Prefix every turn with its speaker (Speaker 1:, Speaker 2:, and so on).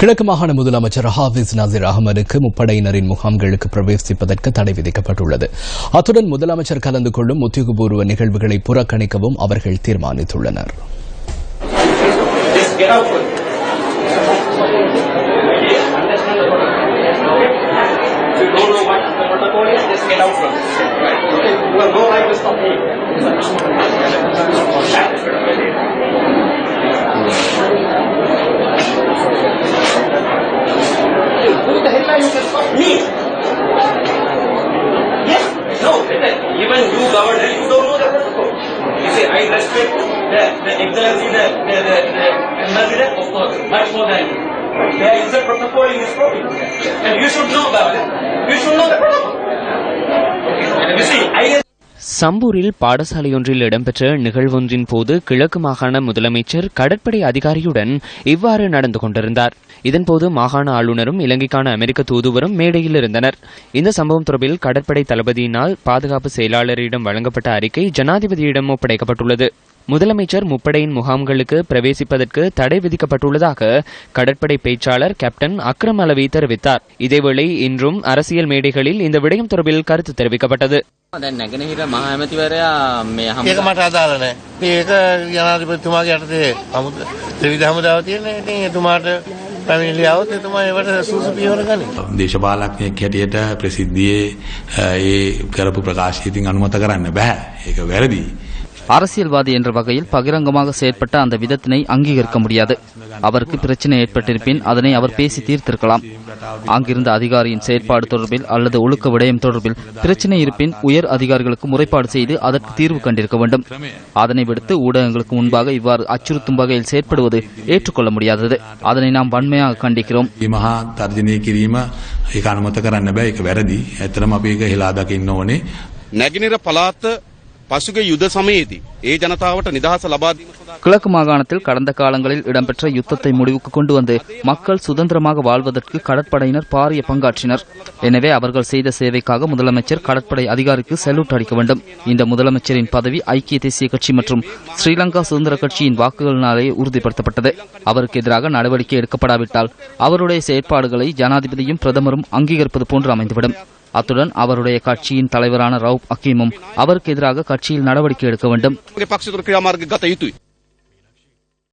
Speaker 1: கிழக்கு மாகாண முதலமைச்சர் ஹாஃபிஸ் நசீர் அகமதுக்கு முப்படையினரின் முகாம்களுக்கு பிரவேசிப்பதற்கு தடை விதிக்கப்பட்டுள்ளது அத்துடன் முதலமைச்சர் கலந்து கொள்ளும் உத்தியோகபூர்வ நிகழ்வுகளை புறக்கணிக்கவும் அவர்கள் தீர்மானித்துள்ளனர்
Speaker 2: Just get out from it. Right? Okay? You no right to stop. Me? Yes, no, even you governor, you don't know the protocol. You say, I respect the, the excellency, the, the, the, the president, of course, much more than you. There is a protocol in this province. And you should know about it. You should know the protocol. And you see,
Speaker 3: சம்பூரில் பாடசாலையொன்றில் இடம்பெற்ற நிகழ்வொன்றின் போது கிழக்கு மாகாண முதலமைச்சர் கடற்படை அதிகாரியுடன் இவ்வாறு நடந்து கொண்டிருந்தார். இதன்போது மாகாண ஆளுநரும் இலங்கைக்கான அமெரிக்க தூதுவரும் மேடையில் இருந்தனர். இந்த சம்பவம் தொடர்பில் கடற்படை தளபதியினால் பாதுகாப்பு செயலாளரிடம் வழங்கப்பட்ட அறிக்கை ஜனாதிபதியிடம் ஒப்படைக்கப்பட்டுள்ளது. முதலமைச்சர் முப்படையின் முகாம்களுக்கு பிரவேசிப்பதற்கு தடை விதிக்கப்பட்டுள்ளதாக கடற்படை பேச்சாளர் கேப்டன் அக்ரம் அலவி தெரிவித்தார் இதேவேளை இன்றும் அரசியல் மேடைகளில் இந்த விடயம் தொடர்பில் கருத்து தெரிவிக்கப்பட்டது
Speaker 4: දැන් නැගෙනහිර මහ ඇමතිවරයා මේ හම
Speaker 5: ඒක මට අදාළ නැහැ. මේක ජනාධිපතිතුමාගේ යටතේ හමුද ත්‍රිවිධ හමුදාව තියෙනවා. ඉතින් එතුමාට පැමිණිලි આવොත් එතුමා ඒවට සූසු පියවර ගනී.
Speaker 6: දේශපාලඥයෙක් හැටියට ප්‍රසිද්ධියේ ඒ කරපු ප්‍රකාශය ඉතින් අනුමත කරන්න බෑ. ඒක වැරදි.
Speaker 7: அரசியல்வாதி என்ற வகையில் பகிரங்கமாக செயற்பட்ட அந்த விதத்தினை அங்கீகரிக்க முடியாது. அவருக்கு பிரச்சனை ஏற்பட்டிருப்பின் அதனை அவர் பேசி தீர்த்திருக்கலாம். அங்கிருந்த அதிகாரியின் செயற்பாடு தொடர்பில் அல்லது ஒழுக்க விடயம் தொடர்பில் பிரச்சனை இருப்பின் உயர் அதிகாரிகளுக்கு முறைப்பாடு செய்து அதற்கு தீர்வு கண்டிருக்க வேண்டும். அதனை விடுத்து ஊடகங்களுக்கு முன்பாக இவ்வாறு அச்சுறுத்தும் வகையில் செயற்படுவது ஏற்றுக்கொள்ள முடியாதது. அதனை நாம் வன்மையாக கண்டிக்கிறோம்.
Speaker 8: நெகிநிற பலாத்த பசுகை யுத்த சமயதி. ஏ ஜனதாவட்ட
Speaker 7: கிழக்கு மாகாணத்தில் கடந்த காலங்களில் இடம்பெற்ற யுத்தத்தை முடிவுக்கு கொண்டு வந்து மக்கள் சுதந்திரமாக வாழ்வதற்கு கடற்படையினர் பாரிய பங்காற்றினர். எனவே அவர்கள் செய்த சேவைக்காக முதலமைச்சர் கடற்படை அதிகாரிக்கு செல்யூட் அளிக்க வேண்டும். இந்த முதலமைச்சரின் பதவி ஐக்கிய தேசிய கட்சி மற்றும் ஸ்ரீலங்கா சுதந்திர கட்சியின் வாக்குகளினாலேயே உறுதிப்படுத்தப்பட்டது. அவருக்கு எதிராக நடவடிக்கை எடுக்கப்படாவிட்டால் அவருடைய செயற்பாடுகளை ஜனாதிபதியும் பிரதமரும் அங்கீகரிப்பது போன்று அமைந்துவிடும். அத்துடன் அவருடைய கட்சியின் தலைவரான ரவுப் அக்கீமும் அவருக்கு எதிராக கட்சியில் நடவடிக்கை எடுக்க வேண்டும்.